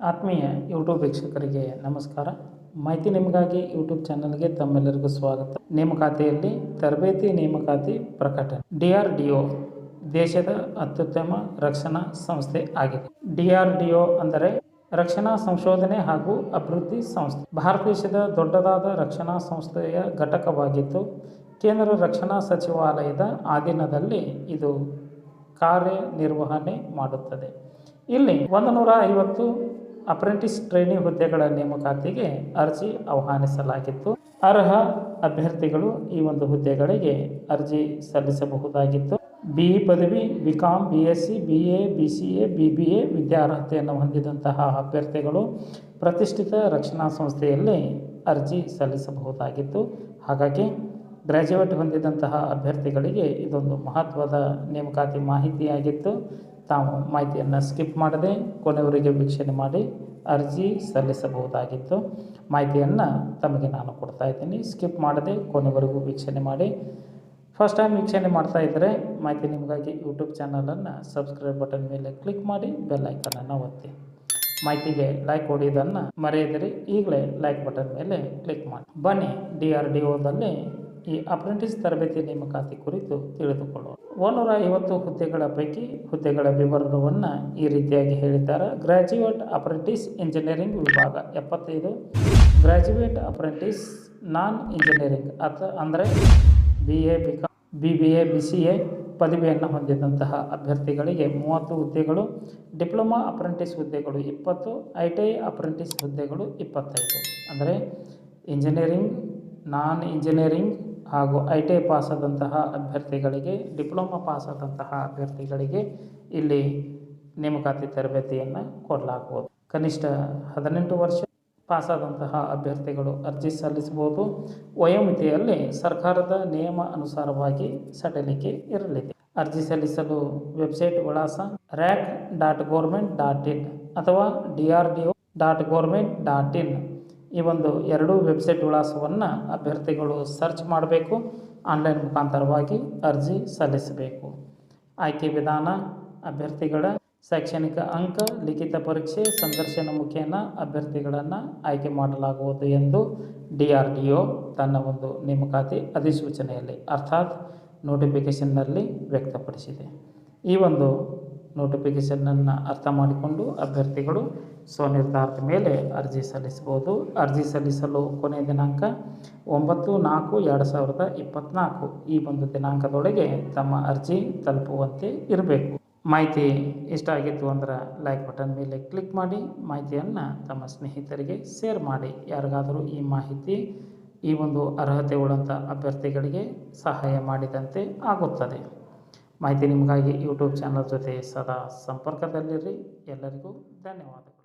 ಆತ್ಮೀಯ ಯೂಟ್ಯೂಬ್ ವೀಕ್ಷಕರಿಗೆ ನಮಸ್ಕಾರ. ಮಾಹಿತಿ ನಿಮಗಾಗಿ ಯೂಟ್ಯೂಬ್ ಚಾನಲ್ಗೆ ತಮ್ಮೆಲ್ಲರಿಗೂ ಸ್ವಾಗತ. ನೇಮಕಾತಿಯಲ್ಲಿ ತರಬೇತಿ ನೇಮಕಾತಿ ಪ್ರಕಟಣೆ. ಡಿ ಆರ್ ಡಿ ಒ, ದೇಶದ ಅತ್ಯುತ್ತಮ ರಕ್ಷಣಾ ಸಂಸ್ಥೆ ಆಗಿದೆ. ಡಿ ಆರ್ ಡಿ ಒ ಅಂದರೆ ರಕ್ಷಣಾ ಸಂಶೋಧನೆ ಹಾಗೂ ಅಭಿವೃದ್ಧಿ ಸಂಸ್ಥೆ. ಭಾರತ ದೇಶದ ದೊಡ್ಡದಾದ ರಕ್ಷಣಾ ಸಂಸ್ಥೆಯ ಘಟಕವಾಗಿದ್ದು, ಕೇಂದ್ರ ರಕ್ಷಣಾ ಸಚಿವಾಲಯದ ಅಧೀನದಲ್ಲಿ ಇದು ಕಾರ್ಯನಿರ್ವಹಣೆ ಮಾಡುತ್ತದೆ. ಇಲ್ಲಿ ಒಂದು ನೂರ ಐವತ್ತು ಅಪ್ರೆಂಟಿಸ್ ಟ್ರೈನಿಂಗ್ ಹುದ್ದೆಗಳ ನೇಮಕಾತಿಗೆ ಅರ್ಜಿ ಆಹ್ವಾನಿಸಲಾಗಿತ್ತು. ಅರ್ಹ ಅಭ್ಯರ್ಥಿಗಳು ಈ ಒಂದು ಹುದ್ದೆಗಳಿಗೆ ಅರ್ಜಿ ಸಲ್ಲಿಸಬಹುದಾಗಿತ್ತು. ಬಿ ಪದವಿ B com B S C B A B C A B B A ವಿದ್ಯಾರ್ಹತೆಯನ್ನು ಹೊಂದಿದಂತಹ ಅಭ್ಯರ್ಥಿಗಳು ಪ್ರತಿಷ್ಠಿತ ರಕ್ಷಣಾ ಸಂಸ್ಥೆಯಲ್ಲಿ ಅರ್ಜಿ ಸಲ್ಲಿಸಬಹುದಾಗಿತ್ತು. ಹಾಗಾಗಿ ಗ್ರ್ಯಾಜುಯೇಟ್ ಹೊಂದಿದಂತಹ ಅಭ್ಯರ್ಥಿಗಳಿಗೆ ಇದೊಂದು ಮಹತ್ವದ ನೇಮಕಾತಿ ಮಾಹಿತಿಯಾಗಿತ್ತು. ತಾವು ಮಾಹಿತಿಯನ್ನು ಸ್ಕಿಪ್ ಮಾಡದೆ ಕೊನೆಯವರಿಗೆ ವೀಕ್ಷಣೆ ಮಾಡಿ ಅರ್ಜಿ ಸಲ್ಲಿಸಬಹುದಾಗಿತ್ತು. ಮಾಹಿತಿಯನ್ನು ತಮಗೆ ನಾನು ಕೊಡ್ತಾ ಇದ್ದೀನಿ. ಸ್ಕಿಪ್ ಮಾಡದೆ ಕೊನೆವರೆಗೂ ವೀಕ್ಷಣೆ ಮಾಡಿ. ಫಸ್ಟ್ ಟೈಮ್ ವೀಕ್ಷಣೆ ಮಾಡ್ತಾ ಇದ್ದರೆ ಮಾಹಿತಿ ನಿಮಗಾಗಿ ಯೂಟ್ಯೂಬ್ ಚಾನಲನ್ನು ಸಬ್ಸ್ಕ್ರೈಬ್ ಬಟನ್ ಮೇಲೆ ಕ್ಲಿಕ್ ಮಾಡಿ ಬೆಲ್ ಐಕನನ್ನು ಒತ್ತಿ. ಮಾಹಿತಿಗೆ ಲೈಕ್ ಹೊಡೆಯೋದನ್ನು ಮರೆಯದಿರಿ. ಈಗಲೇ ಲೈಕ್ ಬಟನ್ ಮೇಲೆ ಕ್ಲಿಕ್ ಮಾಡಿ. ಬನ್ನಿ ಡಿ ಆರ್ ಡಿ ಒದಲ್ಲಿ ಈ ಅಪ್ರೆಂಟಿಸ್ ತರಬೇತಿ ನೇಮಕಾತಿ ಕುರಿತು ತಿಳಿದುಕೊಳ್ಳೋಣ. ಒಂದೂರ ಐವತ್ತು ಹುದ್ದೆಗಳ ಪೈಕಿ ಹುದ್ದೆಗಳ ವಿವರವನ್ನು ಈ ರೀತಿಯಾಗಿ ಹೇಳಿದ್ದಾರೆ. ಗ್ರ್ಯಾಜುಯೇಟ್ ಅಪ್ರೆಂಟಿಸ್ ಇಂಜಿನಿಯರಿಂಗ್ ವಿಭಾಗ ಎಪ್ಪತ್ತೈದು. ಗ್ರ್ಯಾಜುಯೇಟ್ ಅಪ್ರೆಂಟಿಸ್ ನಾನ್ ಇಂಜಿನಿಯರಿಂಗ್ ಅಥ ಅಂದರೆ B A B com B B A B C A ಪದವಿಯನ್ನು ಹೊಂದಿದಂತಹ ಅಭ್ಯರ್ಥಿಗಳಿಗೆ ಮೂವತ್ತು ಹುದ್ದೆಗಳು, ಡಿಪ್ಲೊಮಾ ಅಪ್ರೆಂಟಿಸ್ ಹುದ್ದೆಗಳು ಇಪ್ಪತ್ತು, ಐ ಟಿ ಐ ಅಪ್ರೆಂಟಿಸ್ ಹುದ್ದೆಗಳು ಇಪ್ಪತ್ತೈದು. ಅಂದರೆ ಇಂಜಿನಿಯರಿಂಗ್ ನಾನ್ ಇಂಜಿನಿಯರಿಂಗ್ ಹಾಗೂ ಐ ಟಿ ಐ ಪಾಸಾದಂತಹ ಅಭ್ಯರ್ಥಿಗಳಿಗೆ, ಡಿಪ್ಲೊಮಾ ಪಾಸಾದಂತಹ ಅಭ್ಯರ್ಥಿಗಳಿಗೆ ಇಲ್ಲಿ ನೇಮಕಾತಿ ತರಬೇತಿಯನ್ನು ಕೊಡಲಾಗುವುದು ಕನಿಷ್ಠ ಹದಿನೆಂಟು ವರ್ಷ ಪಾಸಾದಂತಹ ಅಭ್ಯರ್ಥಿಗಳು ಅರ್ಜಿ ಸಲ್ಲಿಸಬಹುದು. ವಯೋಮಿತಿಯಲ್ಲಿ ಸರ್ಕಾರದ ನಿಯಮ ಅನುಸಾರವಾಗಿ ಸಡಿಲಿಕೆ ಇರಲಿದೆ. ಅರ್ಜಿ ಸಲ್ಲಿಸಲು ವೆಬ್ಸೈಟ್ ವಿಳಾಸ rac dot government dot in ಅಥವಾ D R D dot government dot in ಈ ಒಂದು ಎರಡೂ ವೆಬ್ಸೈಟ್ ವಿಳಾಸವನ್ನು ಅಭ್ಯರ್ಥಿಗಳು ಸರ್ಚ್ ಮಾಡಬೇಕು ಆನ್ಲೈನ್ ಮುಖಾಂತರವಾಗಿ ಅರ್ಜಿ ಸಲ್ಲಿಸಬೇಕು. ಆಯ್ಕೆ ವಿಧಾನ, ಅಭ್ಯರ್ಥಿಗಳ ಶೈಕ್ಷಣಿಕ ಅಂಕ, ಲಿಖಿತ ಪರೀಕ್ಷೆ, ಸಂದರ್ಶನ ಮುಖೇನ ಅಭ್ಯರ್ಥಿಗಳನ್ನು ಆಯ್ಕೆ ಮಾಡಲಾಗುವುದು ಎಂದು ಡಿ ಆರ್ ಡಿ ಒ ತನ್ನ ಒಂದು ನೇಮಕಾತಿ ಅಧಿಸೂಚನೆಯಲ್ಲಿ ಅರ್ಥಾತ್ ನೋಟಿಫಿಕೇಷನ್ನಲ್ಲಿ ವ್ಯಕ್ತಪಡಿಸಿದೆ. ಈ ಒಂದು ನೋಟಿಫಿಕೇಷನನ್ನು ಅರ್ಥ ಮಾಡಿಕೊಂಡು ಅಭ್ಯರ್ಥಿಗಳು ಸ್ವನಿರ್ಧಾರದ ಮೇಲೆ ಅರ್ಜಿ ಸಲ್ಲಿಸಬಹುದು. ಅರ್ಜಿ ಸಲ್ಲಿಸಲು ಕೊನೆಯ ದಿನಾಂಕ ಒಂಬತ್ತು ನಾಲ್ಕು ಎರಡು ಸಾವಿರದ ಇಪ್ಪತ್ತ್ನಾಲ್ಕು ಈ ಒಂದು ದಿನಾಂಕದೊಳಗೆ ತಮ್ಮ ಅರ್ಜಿ ತಲುಪುವಂತೆ ಇರಬೇಕು. ಮಾಹಿತಿ ಇಷ್ಟ ಆಗಿತ್ತು ಅಂದ್ರೆ ಲೈಕ್ ಬಟನ್ ಮೇಲೆ ಕ್ಲಿಕ್ ಮಾಡಿ. ಮಾಹಿತಿಯನ್ನು ತಮ್ಮ ಸ್ನೇಹಿತರಿಗೆ ಶೇರ್ ಮಾಡಿ. ಯಾರಿಗಾದರೂ ಈ ಮಾಹಿತಿ, ಈ ಒಂದು ಅರ್ಹತೆ ಉಳ್ಳಂಥ ಅಭ್ಯರ್ಥಿಗಳಿಗೆ ಸಹಾಯ ಮಾಡಿದಂತೆ ಆಗುತ್ತದೆ. ಮಾಹಿತಿ ನಿಮಗಾಗಿ ಯೂಟ್ಯೂಬ್ ಚಾನಲ್ ಜೊತೆ ಸದಾ ಸಂಪರ್ಕದಲ್ಲಿರಿ. ಎಲ್ಲರಿಗೂ ಧನ್ಯವಾದ